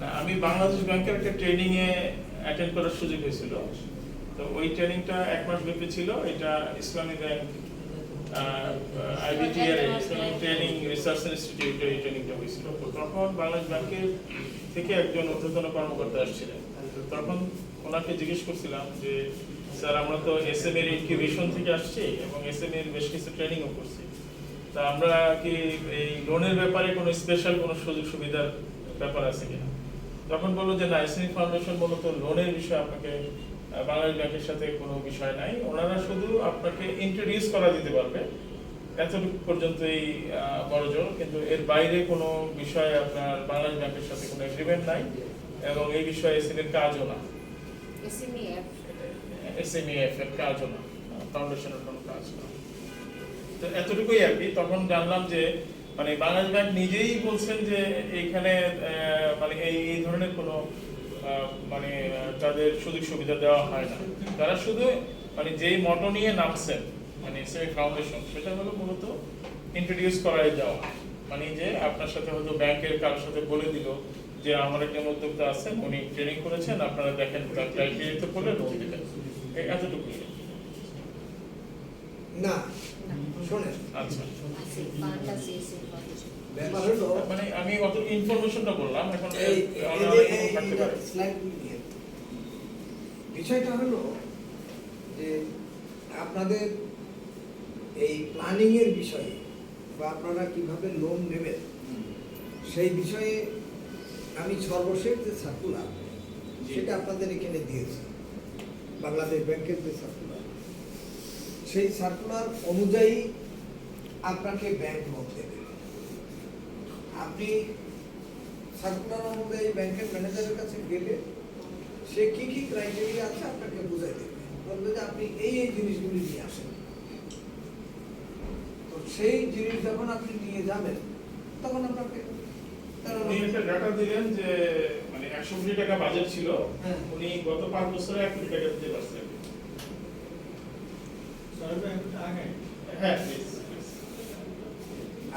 না, আমি বাংলাদেশ ব্যাংকের একটা ট্রেনিং এ অ্যাটেন্ড করার সুযোগ হয়েছিল। তো ওই ট্রেনিংটা এক মাস ব্যাপী ছিল। এটা Islami bank IBTR Islamic training research ইনস্টিটিউটে এই ট্রেনিংটা হয়েছিল। তো তখন বাংলাদেশ ব্যাংকের থেকে একজন ঊর্ধ্বতন কর্মকর্তা আসছিলেন। তখন ওনাকে জিজ্ঞেস করছিলাম যে স্যার আমরা তো এস এম এর ইনকিউবেশন থেকে আসছি এবং এস এম এর বেশ কিছু ট্রেনিংও করছি। তা আমরা কি এই লোনের ব্যাপারে কোনো স্পেশাল কোনো সুযোগ সুবিধার ব্যাপার আছে কিনা? তখন বলল যে না এসএমই ফাউন্ডেশন মূলত লোনের বিষয়ে আপনাকে বাংলাদেশ ব্যাংকের সাথে কোনো বিষয় নাই। ওনারা শুধু আপনাকে ইন্ট্রোডিউস করা দিতে পারবে। এতটুকু পর্যন্তই বড়জোর কিন্তু এর বাইরে কোনো বিষয়ে আপনার বাংলাদেশ ব্যাংকের সাথে কোনো এগ্রিমেন্ট নাই এবং এই বিষয়ে এসএমই এর কাজও না। SMEF এসএমইএফ এর কাজও না ফাউন্ডেশনের কোনো কাজ না। তো এতটুকুই আর কি। তখন জানলাম যে মানে বাংলাদেশ ব্যাংক নিজেই বলছেন যে এইখানে মানে এই এই ধরনের কোনো মানে তাদের সুযোগ সুবিধা দেওয়া হয় না। তারা শুধু মানে যেই মটো নিয়ে নামছেন মানে সেমি ফাউন্ডেশন, সেটা হলো মূলত ইন্ট্রোডিউস করাই দেওয়া। মানে যে আপনার সাথে হয়তো ব্যাংকের কারোর সাথে বলে দিল যে আমার একজন উদ্যোক্তা আছেন, উনি ট্রেনিং করেছেন, আপনারা দেখেন তার ক্রাইটেরিয়াতে পড়লে লোন দিবেন এই এতটুকুই। না শোনেন। আচ্ছা। আছে ফান্ড আছে এসএম ফাউন্ডেশন ব্যাপার হলো মানে আমি অত ইনফরমেশনটা বললাম এখন বিষয়টা হলো যে আপনাদের এই প্ল্যানিং এর বিষয়ে বা আপনারা কীভাবে লোন নেবেন সেই বিষয়ে আমি সর্বশেষ যে সার্কুলার সেটা আপনাদের এখানে দিয়েছি। বাংলাদেশ ব্যাংকের যে সার্কুলার সেই সার্কুলার অনুযায়ী আপনাকে ব্যাংক লোন দেবে আপনি সার্কুলার অনুযায়ী ব্যাংকের ম্যানেজারের কাছে গেলে সে কি কি ক্রাইটেরিয়া আছে আপনাকে বুঝাই দেবে বলবে যে আপনি এই এই জিনিসগুলি নিয়ে আসেন তো সেই জিনিস যখন আপনি নিয়ে যাবেন তখন আপনাকে উনি একটা ডাটা দিলেন যে মানে একশো কোটি টাকা বাজেট ছিল হ্যাঁ। উনি গত পাঁচ বছরে এক কোটি টাকা দিতে পারছেন.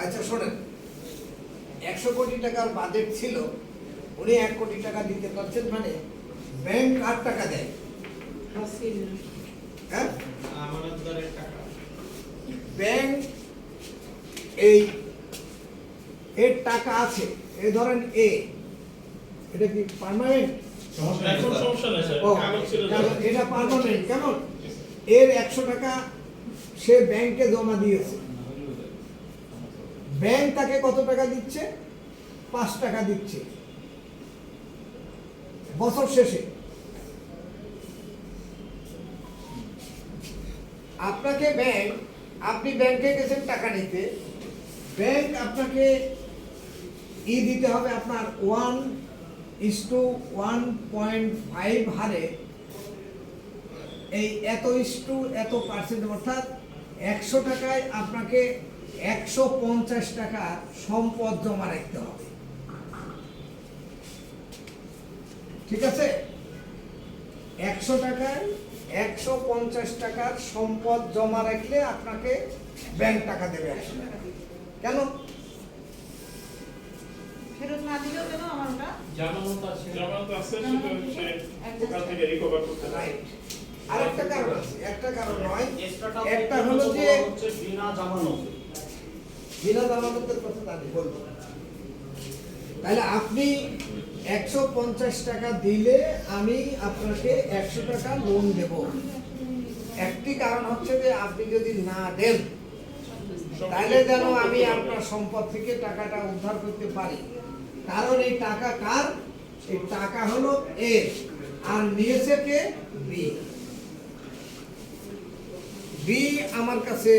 আচ্ছা শোনেন। একশো কোটি টাকার বাজেট ছিল উনি এক কোটি টাকা দিতে পারছেন মানে ব্যাংক আর টাকা দেয়। হ্যাঁ? টাকা ব্যাংক এই এর টাকা আছে এ ধরেন এ এটা কি পার্মানেন্ট সমস্যা এটা পার্মানেন্ট কেমন? এর একশো টাকা সে ব্যাংকে জমা দিয়েছে। ব্যাংক তাকে কত টাকা দিচ্ছে? পাঁচ টাকা দিচ্ছে। বছর শেষে। আপনাকে ব্যাংক, আপনি ব্যাংকে গেছেন টাকা নিতে। ব্যাংক আপনাকে ই দিতে হবে আপনার one is two one point five হারে এই এত ইস টু এত পার্সেন্ট অর্থাৎ একশো টাকায় আপনাকে একশো পঞ্চাশ টাকা সম্পদ জমা রাখতে হবে। ঠিক আছে? একশো টাকায় একশো পঞ্চাশ টাকার সম্পদ জমা রাখলে আপনাকে ব্যাংক টাকা দেবে একশো টাকা। কেন? ফেরত না দিলেও কেন আমার ওটা? জামানত আছে। জামানত আছে শুধু সে ওখান থেকে রিকভার করতে রাইট আরেকটা কারণ আছে একটা কারণ নয় একটা হলো যে বিনা জামানত। বিনা জামানতের কথা আমি বলব। তাহলে আপনি একশো পঞ্চাশ টাকা দিলে আমি আপনাকে একশো টাকা লোন দেব। একটি কারণ হচ্ছে যে আপনি যদি না দেন তাহলে যেন আমি আপনার সম্পদ থেকে টাকাটা উদ্ধার করতে পারি। কারণ এই টাকা কার? এই টাকা হলো এ আর নিয়েছে কে? বি বি আমার কাছে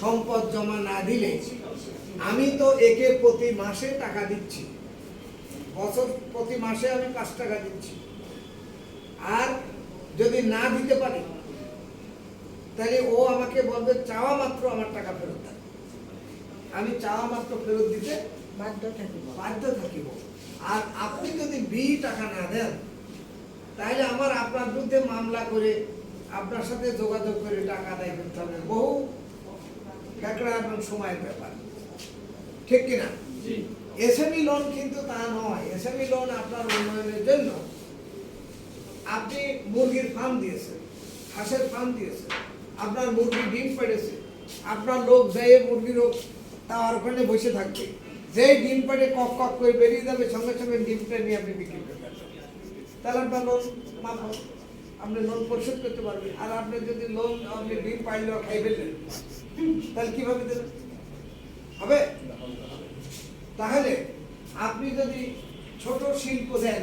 সম্পদ জমা না দিলে আমি তো একে প্রতি মাসে টাকা দিচ্ছি। বছর প্রতি মাসে আমি পাঁচ টাকা দিচ্ছি। আর যদি না দিতে পারি তাহলে ও আমাকে বলবে চাওয়া মাত্র আমার টাকা ফেরত দেন আমি চাওয়া মাত্র ফেরত দিতে বাধ্য থাকিব। বাধ্য থাকিব। আর আপনি যদি বি টাকা না দেন তাহলে আমার আপনার বিরুদ্ধে মামলা করে আপনার সাথে যোগাযোগ করে টাকা আদায় করতে হবে। বহু ফ্যাকড়া এবং সময়ের ব্যাপার। ঠিক কিনা এসএমই লোন কিন্তু তা নয়। এসএমই লোন আপনার উন্নয়নের জন্য আপনি মুরগির ফার্ম দিয়েছেন হাঁসের ফার্ম দিয়েছেন আপনার মুরগি ডিম পেড়েছে আপনার লোক যেয়ে মুরগির তার ওখানে বসে থাকবে। যেই ডিম পেড়ে কক কক করে বেরিয়ে যাবে সঙ্গে সঙ্গে ডিমটা নিয়ে আপনি বিক্রি করতে পারবেন তাহলে আপনার লোন মাফ হবে। আপনি লোন পরিশোধ করতে পারবেন। আর আপনি যদি লোন আপনি ডিম পাইলেও খাই ফেললেন তাহলে কীভাবে দেবেন? হবে? তাহলে আপনি যদি ছোট শিল্প দেন,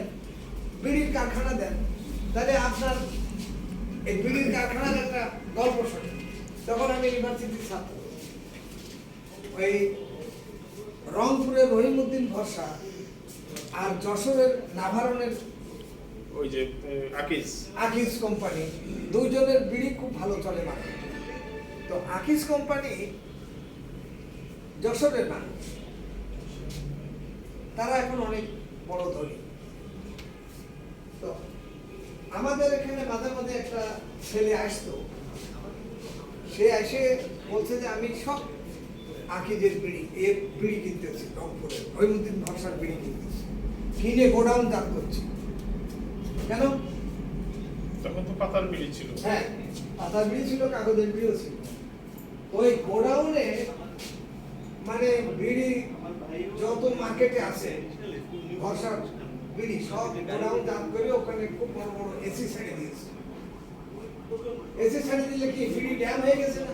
বিড়ির কারখানা দেন, তাহলে আপনার এই বিড়ির কারখানার একটা গল্প শোনে। তখন আমি ইউনিভার্সিটির ছাত্র। ওই রংপুরের রহিমউদ্দিন ভরসা আর যশোরের নাভারণের ওই যে আকিজ আকিজ কোম্পানি দুইজনের বিড়ি খুব ভালো চলে তো আকিজ কোম্পানি যশোরের তারা এখন অনেক বড় ধনী। তো আমাদের এখানে মাঝে মাঝে একটা ছেলে আসতো। সে এসে বলছে যে, আমি সব আকিজের বিড়ি, এর বিড়ি কিনতেছি রংপুরে রহিমুদ্দিন ভরসার বিড়ি কিনতেছি। কিনে গোডাউন দান করছি। কেন? তখন তো পাতার বিড়ি ছিল। হ্যাঁ পাতার বিড়ি ছিল কাগজের বিড়িও ছিল। ওই গোডাউনে মানে বিড়ি যত মার্কেটে আছে ভরসার বিড়ি সব গোডাউন দান করে ওখানে খুব বড় বড় এসি ছেড়ে দিয়েছে। এসি ছেড়ে দিলে কি বিড়ি ড্যাম হয়ে গেছে না?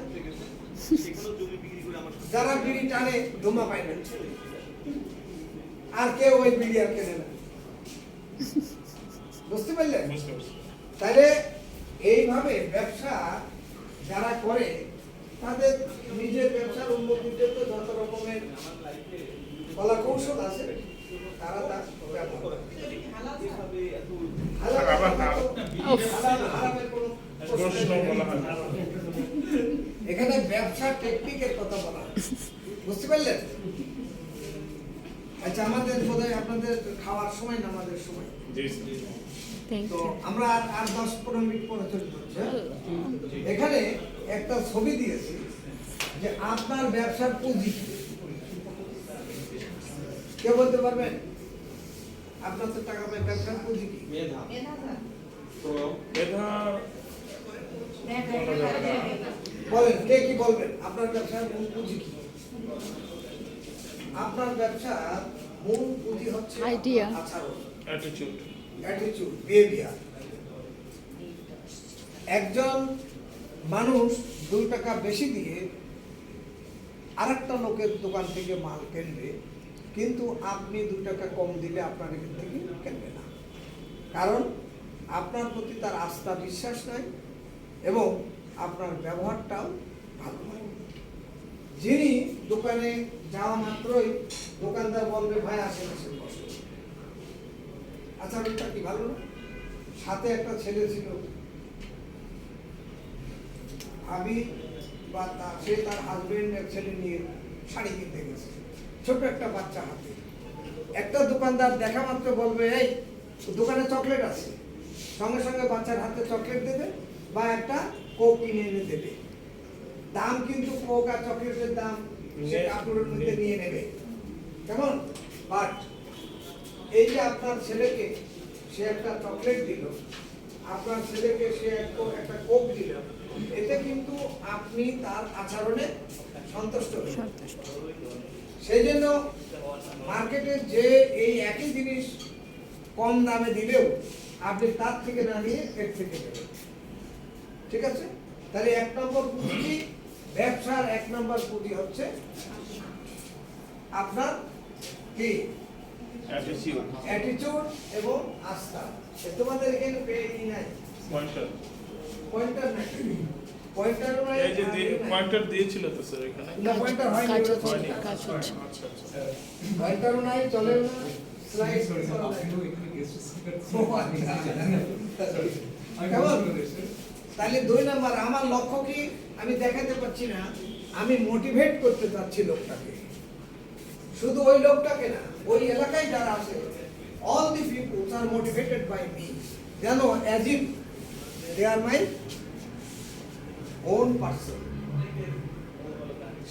যারা বিড়ি টানে ধুমা পায় না। আর কেউ ওই বিড়ি আর কেনে না। বুঝতে পারলেন তাহলে এইভাবে ব্যবসা যারা করে তাদের নিজের ব্যবসার উন্নতিতে তো যত রকমের কলা কৌশল আছে তারা তা। এখানে ব্যবসার টেকনিকের কথা বলা বুঝতে পারলেন? আচ্ছা আমাদের বোধহয় আপনাদের খাওয়ার সময় না আমাদের সময়? তো আমরা আর আর দশ পনেরো মিনিট পরে চলে যাচ্ছি? এখানে একটা ছবি দিয়েছি যে আপনার ব্যবসার পুঁজি কে বলতে পারবেন আপনার তো টাকা পায় ব্যবসার পুঁজি কি মেধা মেধা। বলেন কে কি বলবেন? আপনার ব্যবসার মূল পুঁজি কি? আপনার ব্যবসার মূল পুঁজি হচ্ছে. আপনার অ্যাটিটিউড অ্যাটিটিউড বিহেভিয়ার একজন মানুষ দুই টাকা বেশি দিয়ে আরেকটা লোকের দোকান থেকে মাল কিনবে, কিন্তু আপনি দু টাকা কম দিলে আপনার এখান থেকে কিনবে না। কারণ আপনার প্রতি তার আস্থা, বিশ্বাস নাই এবং আপনার ব্যবহারটাও ভালো নয় যিনি দোকানে যাওয়া মাত্রই দোকানদার বলবে, ভাই আসেন, বসুন। আচরণটা কি ভালো? না সাথে একটা ছেলে ছিল। ভাবি বা তার সে তার হাজবেন্ড এক ছেলে নিয়ে শাড়ি কিনতে গেছে। ছোট একটা বাচ্চা হাতে। একটা দোকানদার দেখা মাত্র বলবে এই দোকানে চকলেট আছে। সঙ্গে সঙ্গে বাচ্চার হাতে চকলেট দেবে বা একটা কোক কিনে এনে দেবে। দাম কিন্তু কোক আর চকলেটের দাম সে কাপড়ের মধ্যে নিয়ে নেবে। কেমন? বাট এই যে আপনার ছেলেকে সে একটা চকলেট দিল আপনার ছেলেকে সে একটা একটা কোক দিল এতে কিন্তু আপনি তার আচরণে সন্তুষ্ট সন্তুষ্ট। সেই জন্য মার্কেটে যে এই একই জিনিস কম দামে দিলেও আপনি তার থেকে না নিয়ে এর থেকে নেবেন। ঠিক আছে? তাহলে এক নম্বর পুঁজি ব্যবসার এক নম্বর পুঁজি হচ্ছে আপনার কি? এবং আস্থা। তোমাদের এখানে পেয়ে নাই? পয়েন্টার পয়েন্টার নাই? পয়েন্টারও নাই এই যে আর নাই। পয়েন্টার দিয়েছিল তো স্যার এখানে? না পয়েন্টার হয়নি কাজ হচ্ছে, হয়নি চলছে। কাজ হচ্ছে। আচ্ছা আচ্ছা স্লাইড তাহলে দুই নাম্বার আমার লক্ষ্য কি? আমি দেখাতে পারছি না আমি মোটিভেট করতে চাচ্ছি লোকটাকে। শুধু ওই লোকটাকে না, ওই এলাকায় যারা আছে all the peoples are motivated by me যেন as if they are my own person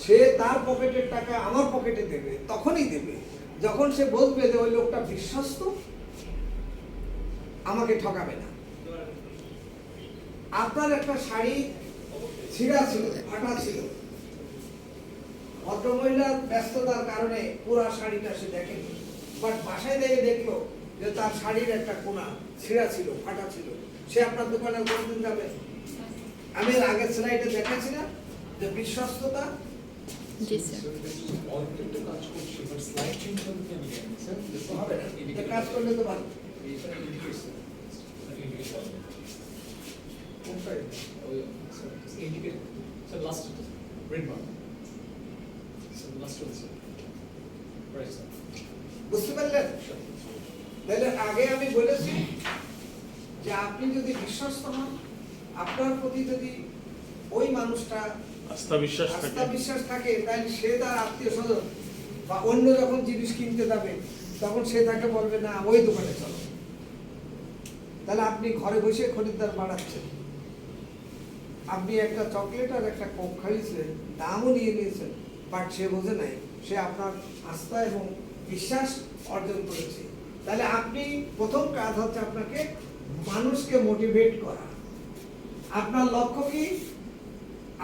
সে তার পকেটের টাকা আমার পকেটে দেবে, তখনই দেবে। যখন সে বলবে যে ওই লোকটা বিশ্বস্ত, আমাকে ঠকাবে না। আপনার একটা শাড়ি ছিঁড়া ছিল, ফাটা ছিল। ভদ্রমহিলার ব্যস্ততার কারণে পুরো শাড়িটা সে দেখেনি। বাট বাসায় দেখে দেখল যে তার শাড়ির একটা কোনা ছিঁড়া ছিল ফাটা ছিল। সে আপনার দোকানে কোনদিন যাবে? আমি আগের স্লাইডে দেখাচ্ছি না যে বিশ্বস্ততা। স্যার কাজ স্যার করলে তো ভালো। এটা ইন্ডিকেটস ইন্ডিকেটস কোনটাই? Oh, sir, বুঝতে পারলেন? তাহলে আগে আমি বলেছি যে আপনি যদি বিশ্বস্ত হন আপনার প্রতি যদি ওই মানুষটা আস্থা বিশ্বাস আস্থা থাকে। বিশ্বাস থাকে তাহলে সে তার আত্মীয় স্বজন বা অন্য যখন জিনিস কিনতে যাবে তখন সে তাকে বলবে না ওই দোকানে চলো। তাহলে আপনি ঘরে বসে খরিদ্দার বাড়াচ্ছেন। আপনি একটা চকলেট আর একটা কোক খাইয়েছিলেন দামও নিয়ে নিয়েছেন। বাট সে বোঝে নাই। সে আপনার আস্থা এবং বিশ্বাস অর্জন করেছে। তাহলে আপনি প্রথম কাজ হচ্ছে আপনাকে মানুষকে মোটিভেট করা। আপনার লক্ষ্য কি?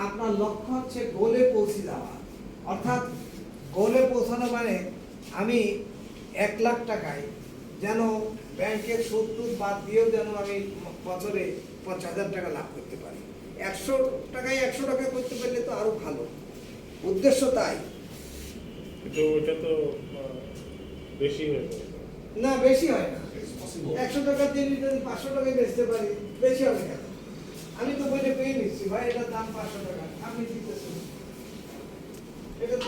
আপনার লক্ষ্য হচ্ছে গোলে পৌঁছে যাওয়া। অর্থাৎ গোলে পৌঁছানো মানে আমি এক লাখ টাকায় যেন ব্যাংকের টুদ বাদ দিয়েও যেন আমি বছরে পঞ্চাশ হাজার টাকা লাভ করতে পারি। একশো টাকায় একশো টাকা করতে পারলে তো আরও ভালো। উদ্দেশ্য তাই। কিন্তু ওটা তো বেশি হয়ে না বেশি হয় না। একশো টাকা দিয়ে যদি পাঁচশো টাকায় বেচতে পারি বেশি হবে কেন? আমি তো বলে পেয়ে নিচ্ছি। ভাই এটার দাম পাঁচশো টাকা। আপনি দিতেছেন এটা তো অন্যায় কিছু না। কোয়ালিটি অনুযায়ী দাম ঠিক থাকবে কোয়ালিটি একশো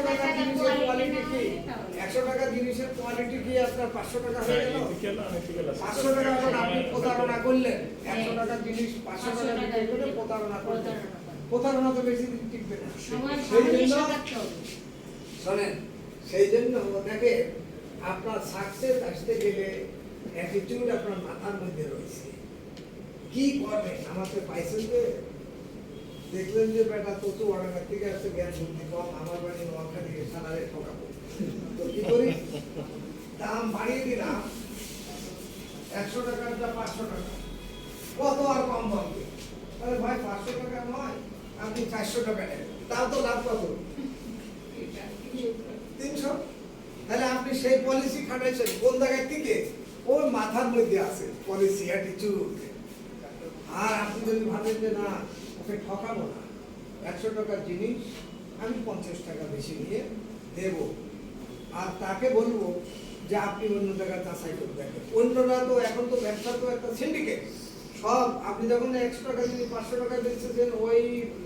টাকা জিনিসের কোয়ালিটি কি? হলে তাহলে। একশো টাকা জিনিসের কোয়ালিটি কি আপনার পাঁচশো টাকা হয়ে গেল? ethical, unethical আছে। পাঁচশো টাকা এখন আপনি প্রতারণা করলেন একশো। জিনিস পাঁচশো পাঁচশো টাকা টাকা করে প্রতারণা করলেন। প্রতারণা তো বেশি দিন টিকবে না। সেই জন্য শোনেন সেই জন্য ওটাকে আপনার সাকসেস আসতে গেলে অ্যাটিটিউড আপনার মাথার মধ্যে রয়েছে। কি করবেন? আমাকে পাইছেন যে দেখলেন যে বেটা তো তো ওয়ারাঙ্গা থেকে আসছে জ্ঞান বুদ্ধি কম, আমার বাড়ি নোয়াখালী সালারে ঠকাবো তো কি করি? দাম বাড়িয়ে দিলাম, একশো টাকারটা পাঁচশো টাকা। কত আর কম বলবে আরে ভাই, পাঁচশো টাকা নয়, আপনি চারশো টাকা নেন, তাও তো লাভ কত? তিনশো? তাহলে আপনি সেই পলিসি খাটাইছেন, কোন জায়গায় থেকে ওর মাথার মধ্যে আছে পলিসি অ্যাটিচিউড আর আপনি যদি ভাবেন যে না ওকে ঠকাবো না। একশো টাকার জিনিস আমি পঞ্চাশ টাকা বেশি নিয়ে দেব। আর তাকে বলব যে আপনি অন্য জায়গায় যাচাই করে দেখেন। অন্যরা তো এখন তো ব্যবসা তো একটা সিন্ডিকেট সব, আপনি যখন একশো টাকা যদি পাঁচশো টাকা বেচতেছেন ওই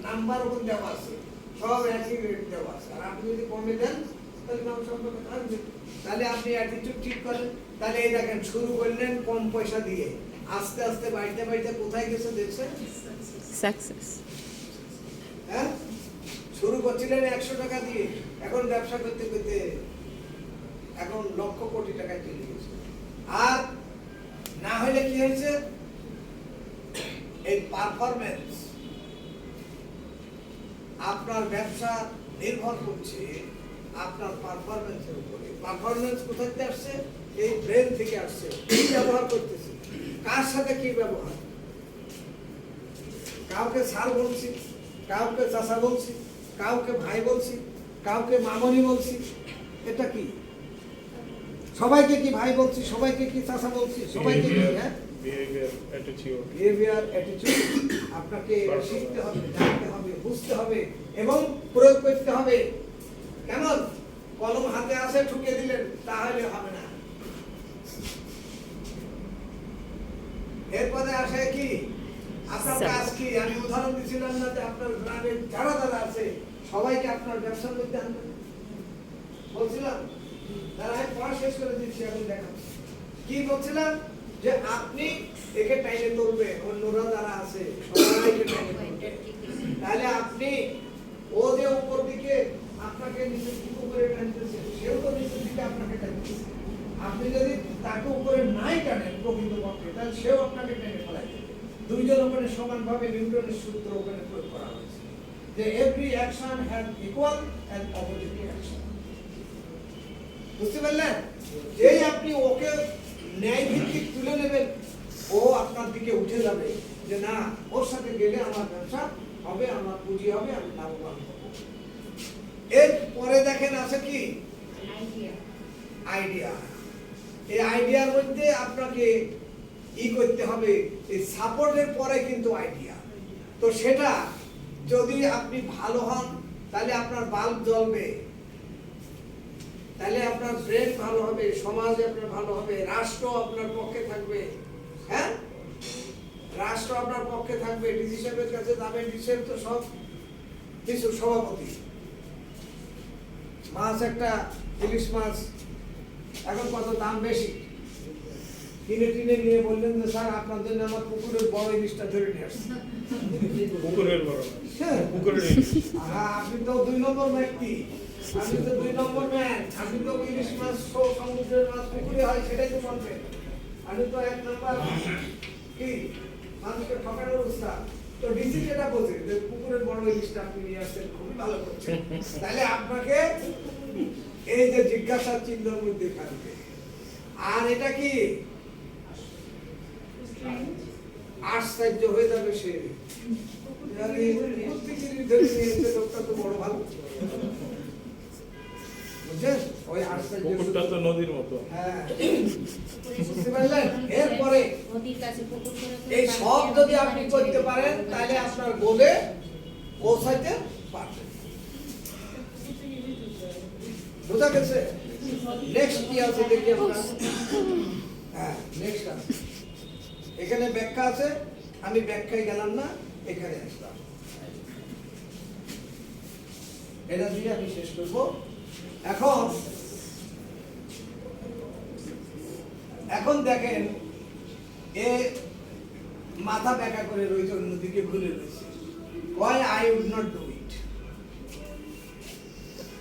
নাম্বার ওখানে দেওয়া আছে। সব একই রেট দেওয়া আছে। আর আপনি যদি কমে দেন, তাহলে নাম সম্পর্কে থাকবে তাহলে আপনি অ্যাটিটিউড ঠিক করেন। তাহলে এই দেখেন, শুরু করলেন কম পয়সা দিয়ে। আস্তে আস্তে বাড়িতে বাড়িতে কোথায় গেছে দেখছেন সাকসেস হ্যাঁ? শুরু করছিলেন একশো টাকা দিয়ে এখন ব্যবসা করতে করতে এখন লক্ষ কোটি টাকায় চলে গেছে। আর না হলে কি হয়েছে? এই পারফরমেন্স আপনার ব্যবসা নির্ভর করছে আপনার পারফরমেন্সের উপরে। পারফরমেন্স কোথা থেকে আসছে? এই ব্রেন থেকে আসছে। ব্যবহার করতেছে। কার সাথে কি ব্যবহার? কাউকে স্যার বলছি কাউকে চাচা বলছি কাউকে ভাই বলছি কাউকে মামনি বলছি এটা কি? সবাইকে কি ভাই বলছি সবাইকে কি চাচা বলছি সবাইকে কি হ্যাঁ? আপনাকে শিখতে হবে জানতে হবে বুঝতে হবে এবং প্রয়োগ করতে হবে। কেমন কলম হাতে আসে ঠুকে দিলেন তাহলে হবে না। এরপরে আসে কি? আপনার কাজ কি? আমি উদাহরণ দিছিলাম না যে আপনার গ্রামে যারা যারা আছে সবাইকে আপনার ব্যবসার মধ্যে আনবেন। বলছিলাম তারা আমি পড়া শেষ করে দিচ্ছি এখন দেখাচ্ছি। কি বলছিলাম? যে আপনি একে টাইনে তুলবে অন্যরা যারা আছে সবাইকে তাহলে আপনি ও যে উপর দিকে আপনাকে নিচের দিকে উপরে টানতেছে সেও তো নিচের দিকে আপনাকে টানতেছে। আপনি যদি তাকে উপরে নাই টানেন প্রকৃত পক্ষে তাহলে সেও আপনাকে টেনে ফেলাই দেবে দুইজন ওখানে সমানভাবে নিউটনের সূত্র ওখানে প্রয়োগ করা হয়েছে। যে every action have equal and opposite action বুঝতে পারলেন? যেই আপনি ওকে ন্যায় ভিত্তিক তুলে নেবেন ও আপনার দিকে উঠে যাবে যে না ওর সাথে গেলে আমার ব্যবসা হবে আমার পুঁজি হবে আমি লাভবান হব। এর পরে দেখেন আছে কি? আইডিয়া আইডিয়া এই আইডিয়ার মধ্যে আপনাকে ই করতে হবে, এই সাপোর্টের পরে কিন্তু আইডিয়া। তো সেটা যদি আপনি ভালো হন, তাহলে আপনার বাল্ব জ্বলবে। তাহলে আপনার ব্রেন ভালো হবে, সমাজ আপনার ভালো হবে, রাষ্ট্র আপনার পক্ষে থাকবে। হ্যাঁ? রাষ্ট্র আপনার পক্ষে থাকবে ডিসি কাছে যাবেন ডিসি তো সব কিছু সভাপতি। মাছ একটা, ইলিশ মাছ এখন কত দাম বেশি? কিনে টিনে নিয়ে বললেন যে স্যার আপনার জন্য আমার পুকুরের বড় ইলিশটা ধরে নিয়ে আসছি। পুকুরের বড়। হ্যাঁ। পুকুরের ইলিশ। আপনি তো দুই নম্বর ব্যক্তি। আপনি তো দুই নম্বর ম্যান। আপনি তো ইলিশ মাছ সমুদ্রের মাছ পুকুরে হয় সেটাই তো বলবেন আমি তো এক নম্বর। কি? মানুষকে ঠকানোর উস্তাদ তো ডিসি যেটা বলছে যে পুকুরের বড় ইলিশটা আপনি নিয়ে আসছেন খুবই ভালো করছেন। তাহলে আপনাকে এই যে জিজ্ঞাসার চিহ্নের মধ্যে থাকবে আর এটা কি? আশ্চর্য হয়ে যাবে সে। আরে, কুস্তিগিরি ধরে নিয়ে এসে লোকটা তো বড় ভালো। ওই তো নদীর মতো। হ্যাঁ। এরপরে এই সব যদি আপনি করতে পারেন তাহলে। আপনার গোলে পৌঁছাইতে পারবেন। বোঝা গেছে? নেক্সট কি আছে দেখি আমরা। হ্যাঁ নেক্সট আছে। এখানে ব্যাখ্যা আছে, আমি ব্যাখ্যায় গেলাম না, এখানে আসলাম। এটা দিয়ে আমি শেষ করব। এখন এখন দেখেন, এ মাথা ব্যাকা করে রয়েছে, অন্যদিকে ঘুরে রয়েছে। কয় আই উড নট ডু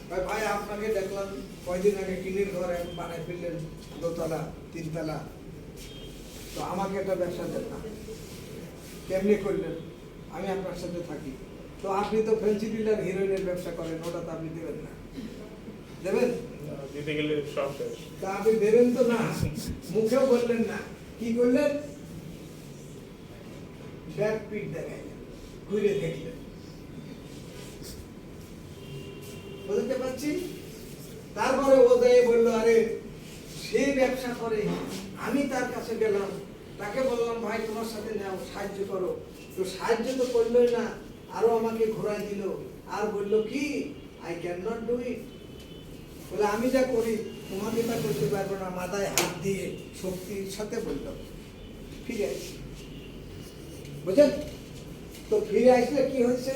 ভাই আপনাকে দেখলাম কয়দিন আগে টিনের ঘর এখন বানায় ফেললেন দোতলা তিনতলা। তো আমাকে একটা ব্যবসা দেন না। কেমনি করলেন? আমি আপনার সাথে থাকি। তো আপনি তো ফেন্সি ডিলার হিরোইনের ব্যবসা করেন ওটা তো আপনি দেবেন না। দেবেন? দিতে গেলে সব শেষ। তা আপনি দেবেন তো না। মুখেও বললেন না। কি করলেন? ব্যাক পিট দেখাইলেন। ঘুরে দেখলেন। বুঝতে পারছি? তারপরে ও দেয় বলল, আরে, সে ব্যবসা করে, আমি তার কাছে গেলাম। তাকে বললাম, ভাই, তোমার সাথে নাও, সাহায্য করো। তো সাহায্য তো করলোই না, আরও আমাকে ঘোরায় দিল। আর বলল, কি? I can not do it বলে, আমি যা করি, তোমাকে তা করতে পারব না। মাথায় হাত দিয়ে শক্তির সাথে বললাম ফিরে আসি বুঝলেন? তো ফিরে আসলে কি হয়েছে?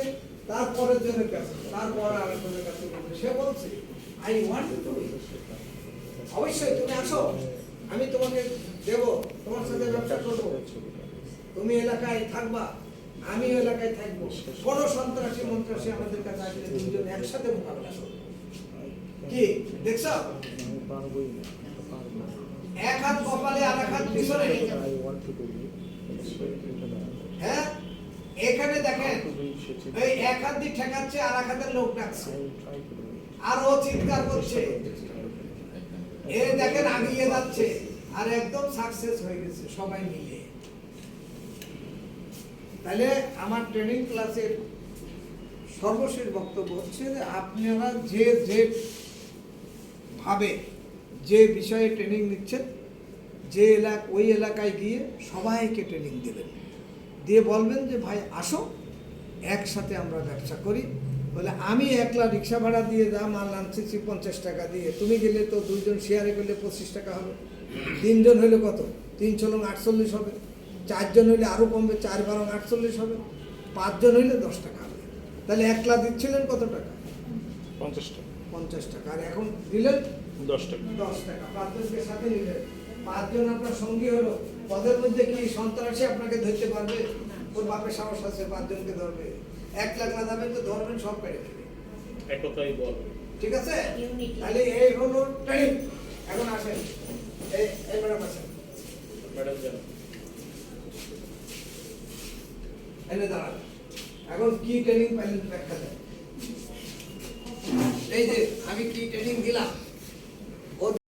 তারপরের জনের কাছে, তারপর আরেকজনের কাছে বলবে, সে বলছে আই ওয়ান্ট টু অবশ্যই, তুমি আসো, আমি তোমাকে দেব, তোমার সাথে ব্যবসা করব। তুমি এলাকায় থাকবা আমি এলাকায় থাকব। কোনো সন্ত্রাসী, মন্ত্রাসী আমাদের কাছে আসলে দুজন একসাথে মোকাবিলা করব। কি, দেখছ? এক হাত কপালে আর এক হাত পিছনে হ্যাঁ? এখানে দেখেন, এই এক হাত দিয়ে ঠেকাচ্ছে আর এক হাতের লোক ডাকছে। আর ও চিৎকার করছে। এ দেখেন, আগিয়ে যাচ্ছে আর একদম সাকসেস হয়ে গেছে সবাই মিলে। তাহলে আমার ট্রেনিং ক্লাসের সর্বশেষ বক্তব্য হচ্ছে যে আপনারা যে যে ভাবে যে বিষয়ে ট্রেনিং নিচ্ছেন, যে এলাকা ওই এলাকায় গিয়ে সবাইকে ট্রেনিং দেবেন। দিয়ে বলবেন যে ভাই আসো একসাথে আমরা ব্যবসা করি। বলে আমি একলা রিক্সা ভাড়া দিয়ে যা মাল আনতেছি পঞ্চাশ টাকা দিয়ে। তুমি গেলে তো দুইজন শেয়ারে গেলে পঁচিশ টাকা হবে। তিনজন হইলে কত? তিন চলং আটচল্লিশ হবে। চারজন হইলে আরও কমবে চার বারং আটচল্লিশ হবে। পাঁচজন হইলে দশ টাকা হবে। তাহলে একলা দিচ্ছিলেন কত টাকা? পঞ্চাশ টাকা। পঞ্চাশ টাকা। আর এখন দিলেন দশ টাকা। দশ টাকা। পাঁচজনকে সাথে নিলেন। পাঁচজন আপনার সঙ্গী হলো? পদের মধ্যে কি সন্তান সন্ত্রাসী আপনাকে ধরতে পারবে? ওর বাপের সাহস আছে পাঁচজনকে ধরবে। এক লাখ না যাবেন তো ধরবেন সব পেরে দেবে একতাই বল। ঠিক আছে? তাহলে এই হলো ট্রেনিং। এখন আসেন। এই এই ম্যাডাম আসেন। ম্যাডাম এনে দাঁড়ান। এখন কি ট্রেনিং পাইলেন ব্যাখ্যা দেন। এই যে আমি কি ট্রেনিং দিলাম?